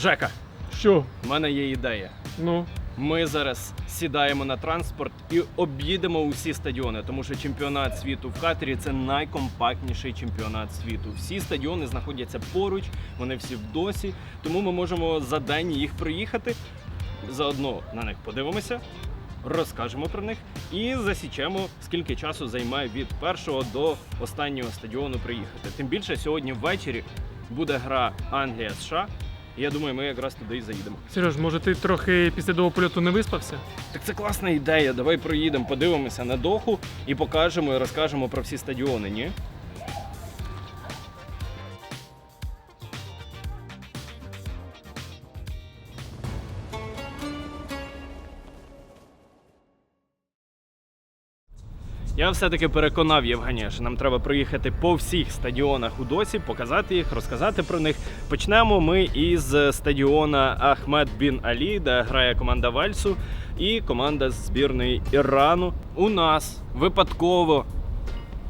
Жека, Що? в мене є ідея. Ну, Ми зараз сідаємо на транспорт і об'їдемо усі стадіони, тому що чемпіонат світу в Катері це найкомпактніший чемпіонат світу. Всі стадіони знаходяться поруч, вони всі в досі. Тому ми можемо за день їх проїхати. Заодно на них подивимося, розкажемо про них і засічемо, скільки часу займає від першого до останнього стадіону приїхати. Тим більше сьогодні ввечері буде гра Англія США. І я думаю, ми якраз туди і заїдемо. Сереж, може ти трохи після того польоту не виспався? Так це класна ідея. Давай проїдемо, подивимося на доху і покажемо і розкажемо про всі стадіони, ні? Я все-таки переконав Євгенія, що нам треба проїхати по всіх стадіонах у досі, показати їх, розказати про них. Почнемо ми із стадіона Ахмед Бін Алі, де грає команда Вальсу і команда збірної Ірану. У нас випадково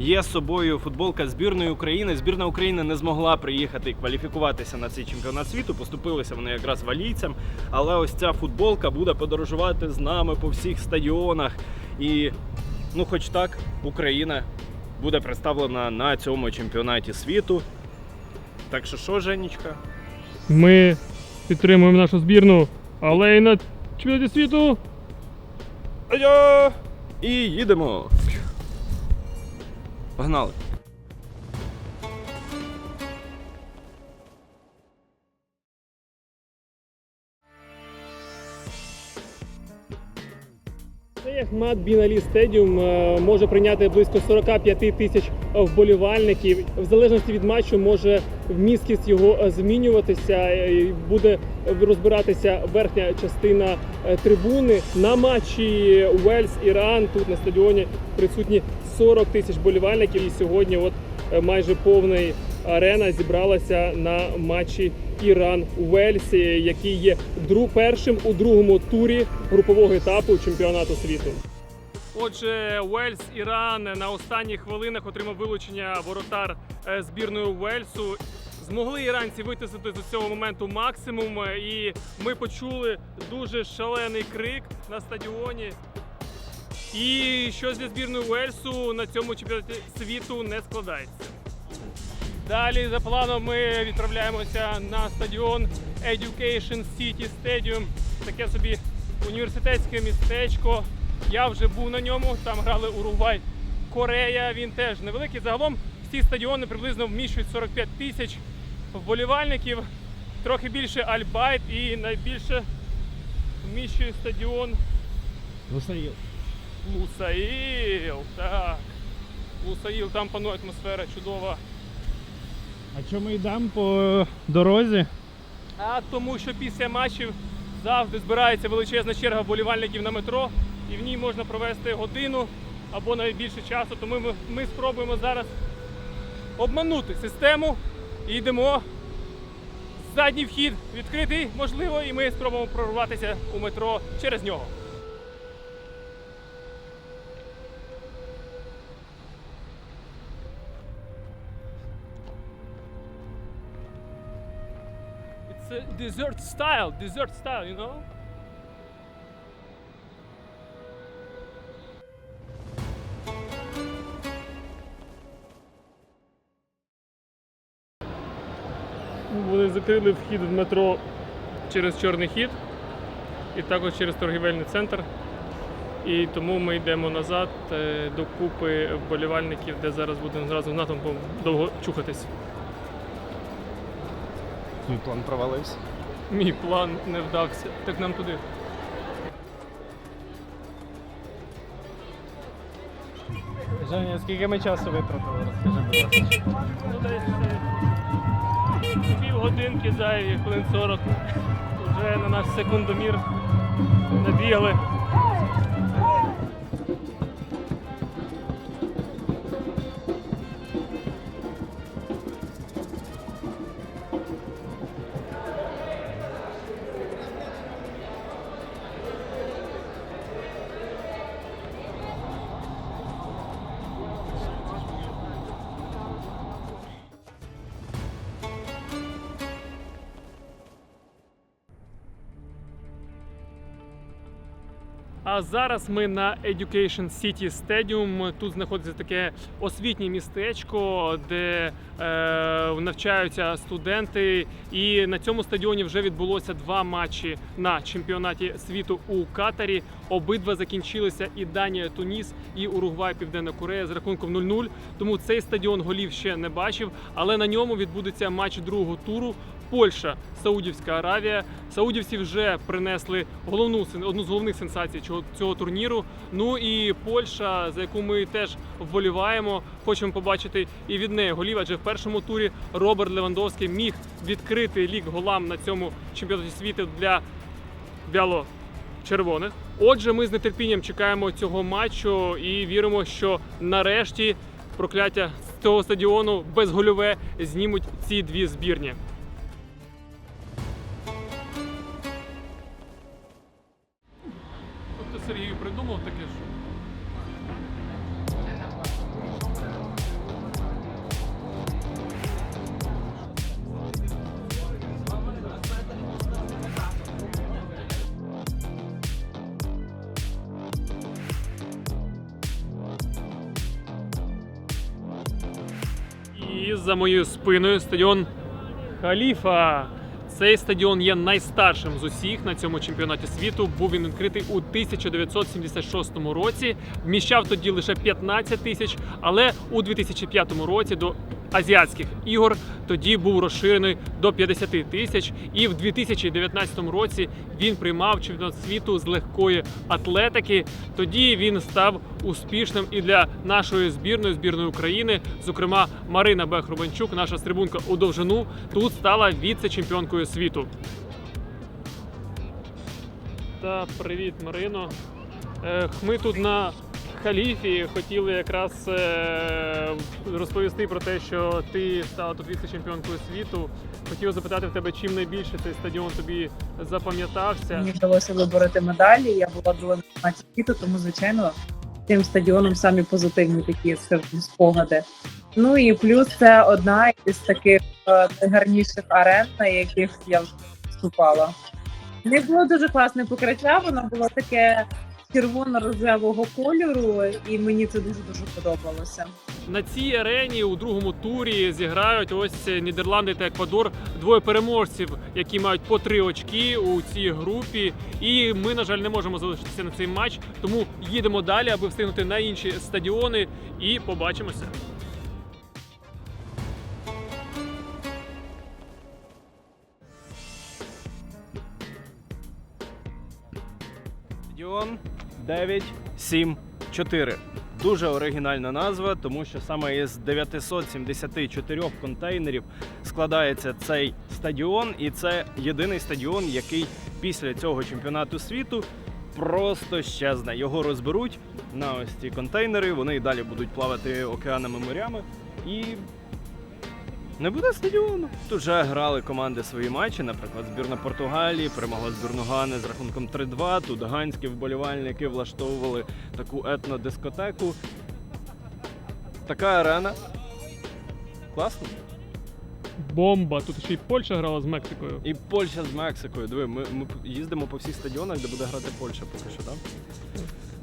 є з собою футболка збірної України. Збірна України не змогла приїхати і кваліфікуватися на цей чемпіонат світу. Поступилися вони якраз валійцям. Але ось ця футболка буде подорожувати з нами по всіх стадіонах. І ну, хоч так, Україна буде представлена на цьому чемпіонаті світу. Так що що, Женечка? Ми підтримуємо нашу збірну, але й на чемпіонаті світу. Айо! І їдемо. Погнали. Цей Ахмад Бін Стедіум е, може прийняти близько 45 тисяч вболівальників. В залежності від матчу може вмісткість його е, змінюватися. е, і Буде розбиратися верхня частина трибуни. На матчі Уельс Іран тут на стадіоні присутні 40 тисяч вболівальників. І сьогодні, от майже повний арена зібралася на матчі Іран Уельс, який є першим у другому турі групового етапу чемпіонату світу. Отже, Уельс Іран на останніх хвилинах отримав вилучення воротар е, збірної Уельсу. Змогли іранці витиснути з цього моменту максимум, е, і ми почули дуже шалений крик на стадіоні. І щось для збірної Уельсу на цьому чемпіонаті світу не складається. Далі за планом ми відправляємося на стадіон Education City Stadium. Таке собі університетське містечко. Я вже був на ньому. Там грали Уругвай, Корея. Він теж невеликий. Загалом всі стадіони приблизно вміщують 45 тисяч вболівальників. Трохи більше Альбайт і найбільше вміщує стадіон Лусаїл. Лусаїл. Так. Лусаїл, там панує атмосфера чудова. А чому йдемо по дорозі? А тому, що після матчів завжди збирається величезна черга вболівальників на метро, і в ній можна провести годину або навіть більше часу. Тому ми, ми спробуємо зараз обманути систему і йдемо. Задній вхід відкритий, можливо, і ми спробуємо прорватися у метро через нього. It's a dessert style, dessert style, you know? Вони закрили вхід в метро через чорний хід і також через торгівельний центр. І тому ми йдемо назад е, до купи вболівальників, де зараз будемо разом з натовпом довго чухатись. Твій план провалився. Мій план не вдався. Так нам туди. Женя, скільки ми часу витратили? Розкажи, будь ласка. Ну, десь е, півгодинки за хвилин 40. Вже на наш секундомір набігли. А зараз ми на Education City Stadium. Тут знаходиться таке освітнє містечко, де е, навчаються студенти. І на цьому стадіоні вже відбулося два матчі на чемпіонаті світу у Катарі. Обидва закінчилися і Данія, Туніс, і Уругвай, Південна Корея з рахунком 0-0. Тому цей стадіон голів ще не бачив, але на ньому відбудеться матч другого туру. Польща, Саудівська Аравія. Саудівці вже принесли головну одну з головних сенсацій цього, цього турніру. Ну і Польща, за яку ми теж вболіваємо, хочемо побачити і від неї голів. Адже в першому турі Роберт Левандовський міг відкрити лік голам на цьому чемпіонаті світу для біло-червоних. Отже, ми з нетерпінням чекаємо цього матчу і віримо, що нарешті прокляття цього стадіону безгольове знімуть ці дві збірні. Тобто Сергій придумав таке, що. І за моєю спиною стадіон Халіфа. Цей стадіон є найстаршим з усіх на цьому чемпіонаті світу. Був він відкритий у 1976 році. Вміщав тоді лише 15 тисяч, але у 2005 році до азіатських ігор тоді був розширений до 50 тисяч. І в 2019 році він приймав чемпіонат світу з легкої атлетики. Тоді він став успішним і для нашої збірної збірної України. Зокрема, Марина Бех Рубанчук, наша стрибунка у довжину, тут стала віце-чемпіонкою світу. Та привіт, Марино. Ми тут на халіфі хотіли якраз е, розповісти про те, що ти стала тут віце-чемпіонкою світу. Хотів запитати в тебе, чим найбільше цей стадіон тобі запам'ятався. Мені вдалося вибороти медалі. Я була друга на світу, тому звичайно цим стадіоном самі позитивні такі спогади. Ну і плюс це одна із таких е, найгарніших арен, на яких я вступала. Не було дуже класне покриття, воно було таке червоно-рожевого кольору, і мені це дуже дуже подобалося. На цій арені у другому турі зіграють ось Нідерланди та Еквадор. Двоє переможців, які мають по три очки у цій групі. І ми, на жаль, не можемо залишитися на цей матч. Тому їдемо далі, аби встигнути на інші стадіони. І побачимося. Стадіон 974. Дуже оригінальна назва, тому що саме із 974 контейнерів складається цей стадіон, і це єдиний стадіон, який після цього чемпіонату світу просто щезне. Його розберуть на ось ці контейнери. Вони і далі будуть плавати океанами морями і. Не буде стадіону. Тут вже грали команди свої матчі. Наприклад, збірна Португалії перемогла збірну Гани з рахунком 3-2. Тут ганські вболівальники влаштовували таку етнодискотеку. Така арена. Класно. Бомба! Тут ще й Польща грала з Мексикою. І Польща з Мексикою. Диви, ми, ми їздимо по всіх стадіонах, де буде грати Польща поки що, так?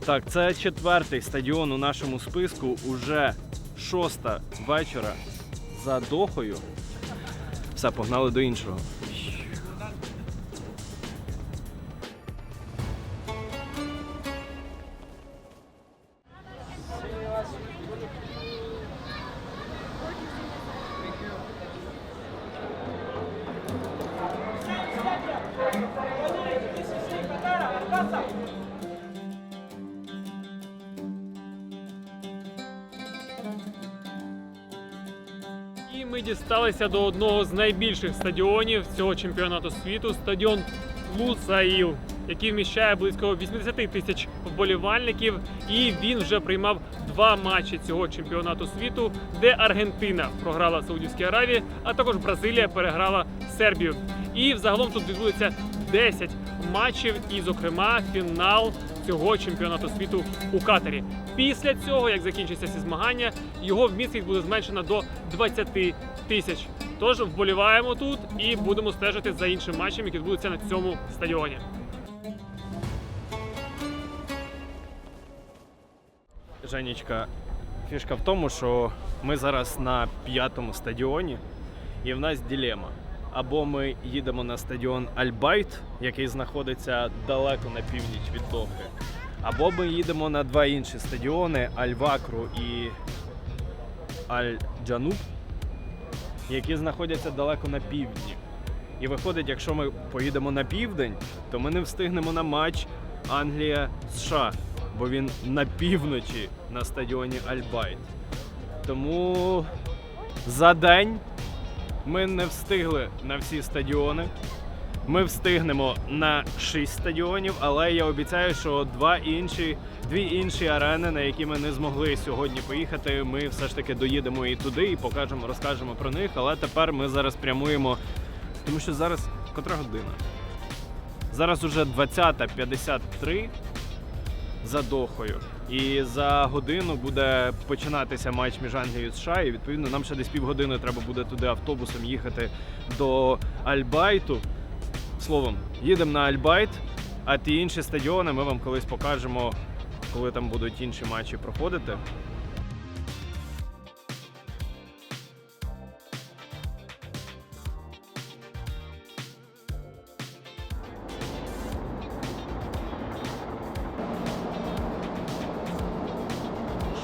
Так, це четвертий стадіон у нашому списку. Уже шоста вечора за Дохою. Все, погнали до іншого. Дісталися до одного з найбільших стадіонів цього чемпіонату світу стадіон Лусаїл, який вміщає близько 80 тисяч вболівальників. І він вже приймав два матчі цього чемпіонату світу, де Аргентина програла Саудівській Аравії, а також Бразилія переграла Сербію. І взагалом тут відбудеться 10 матчів, і, зокрема, фінал цього чемпіонату світу у Катарі. Після цього, як закінчаться ці змагання, його вміст буде зменшено до 20 тисяч. Тож вболіваємо тут і будемо стежити за іншим матчем, який відбудеться на цьому стадіоні. Женечка, фішка в тому, що ми зараз на п'ятому стадіоні, і в нас ділема. Або ми їдемо на стадіон Альбайт, який знаходиться далеко на північ від Дохи, або ми їдемо на два інші стадіони Аль-Вакру і Аль-Джануб, які знаходяться далеко на півдні. І виходить, якщо ми поїдемо на південь, то ми не встигнемо на матч Англія-США, бо він на півночі на стадіоні Альбайт. Тому за день ми не встигли на всі стадіони. Ми встигнемо на 6 стадіонів, але я обіцяю, що два інші, дві інші арени, на які ми не змогли сьогодні поїхати, ми все ж таки доїдемо і туди, і покажемо, розкажемо про них. Але тепер ми зараз прямуємо, тому що зараз котра година? Зараз уже 20.53 за Дохою. І за годину буде починатися матч між Англією і США. І відповідно нам ще десь півгодини треба буде туди автобусом їхати до Альбайту. Словом, їдемо на Альбайт, а ті інші стадіони ми вам колись покажемо, коли там будуть інші матчі проходити.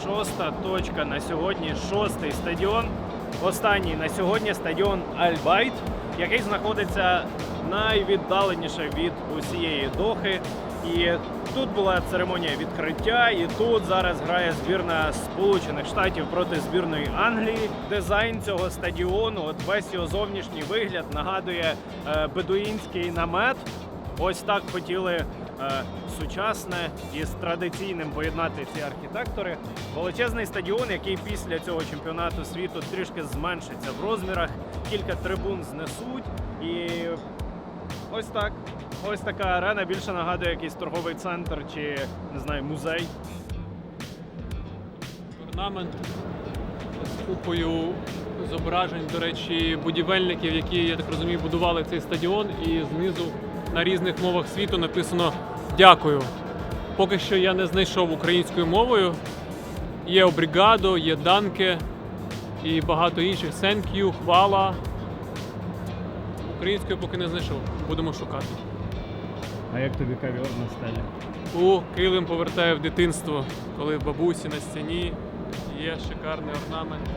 Шоста точка на сьогодні, шостий стадіон. Останній на сьогодні стадіон Альбайт, який знаходиться найвіддаленіше від усієї дохи. І тут була церемонія відкриття, і тут зараз грає збірна Сполучених Штатів проти збірної Англії. Дизайн цього стадіону, от весь його зовнішній вигляд нагадує е, бедуїнський намет. Ось так хотіли е, сучасне із традиційним поєднати ці архітектори. Величезний стадіон, який після цього чемпіонату світу трішки зменшиться в розмірах, кілька трибун знесуть. І ось так. Ось така арена більше нагадує якийсь торговий центр чи не знаю, музей. Орнамент з купою зображень, до речі, будівельників, які, я так розумію, будували цей стадіон, і знизу на різних мовах світу написано Дякую. Поки що я не знайшов українською мовою. Є обрігадо, є данке і багато інших. You, хвала. Українською поки не знайшов. Будемо шукати. А як тобі кавіор на стелі? У килим повертає в дитинство, коли в бабусі на стіні є шикарний орнамент.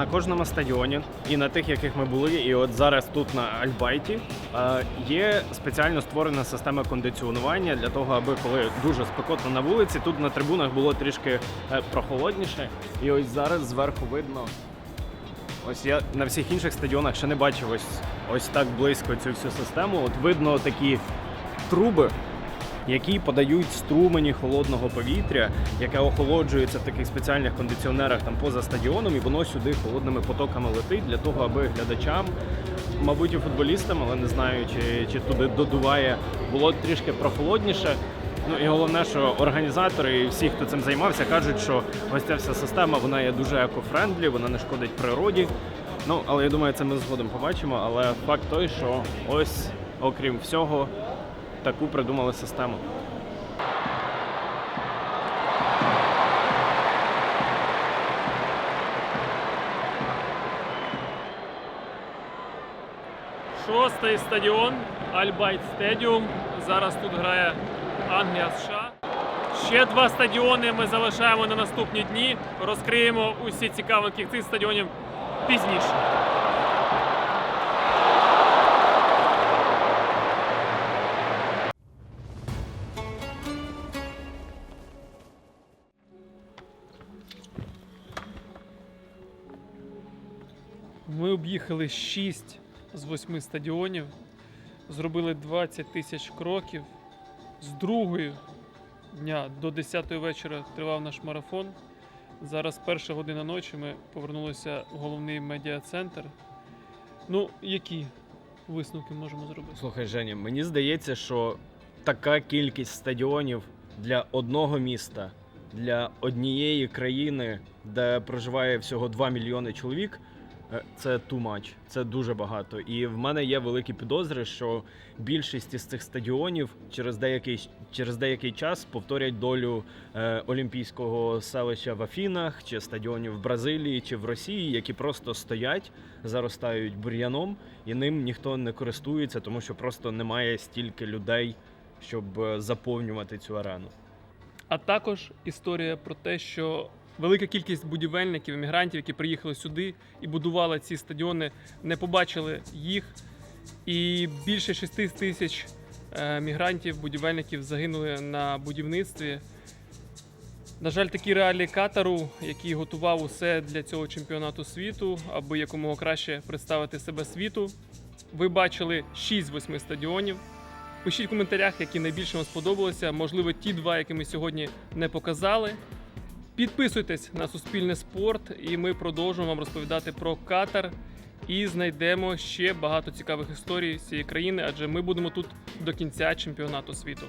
на кожному стадіоні і на тих, яких ми були, і от зараз тут на Альбайті є спеціально створена система кондиціонування для того, аби коли дуже спекотно на вулиці, тут на трибунах було трішки е, прохолодніше. І ось зараз зверху видно. Ось я на всіх інших стадіонах ще не бачив ось, ось так близько цю всю систему. От видно такі труби, які подають струмені холодного повітря, яке охолоджується в таких спеціальних кондиціонерах там поза стадіоном, і воно сюди холодними потоками летить для того, аби глядачам, мабуть, і футболістам, але не знаю, чи, чи туди додуває, було трішки прохолодніше. Ну і головне, що організатори і всі, хто цим займався, кажуть, що ось ця вся система вона є дуже екофрендлі, вона не шкодить природі. Ну, але я думаю, це ми згодом побачимо. Але факт той, що ось, окрім всього, таку придумали систему. Шостий стадіон Альбайт Стедіум. Зараз тут грає Англія США. Ще два стадіони ми залишаємо на наступні дні. Розкриємо усі цікавинки цих стадіонів пізніше. Об'їхали 6 з 8 стадіонів, зробили 20 тисяч кроків. З другої дня до 10 вечора тривав наш марафон. Зараз перша година ночі ми повернулися в головний медіа-центр. Ну, які висновки можемо зробити? Слухай, Женя, мені здається, що така кількість стадіонів для одного міста, для однієї країни, де проживає всього 2 мільйони чоловік, Це too much, це дуже багато. І в мене є великі підозри, що більшість із цих стадіонів через деякий через деякий час повторять долю е, олімпійського селища в Афінах, чи стадіонів в Бразилії, чи в Росії, які просто стоять, заростають бур'яном, і ним ніхто не користується, тому що просто немає стільки людей, щоб е, заповнювати цю арену. А також історія про те, що велика кількість будівельників, іммігрантів, які приїхали сюди і будували ці стадіони, не побачили їх. І більше 6 тисяч е, мігрантів, будівельників загинули на будівництві. На жаль, такі реалії Катару, який готував усе для цього чемпіонату світу, аби якомога краще представити себе світу. Ви бачили 6 з 8 стадіонів. Пишіть в коментарях, які найбільше вам сподобалися. Можливо, ті два, які ми сьогодні не показали. Підписуйтесь на Суспільне спорт, і ми продовжуємо вам розповідати про Катар і знайдемо ще багато цікавих історій з цієї країни, адже ми будемо тут до кінця чемпіонату світу.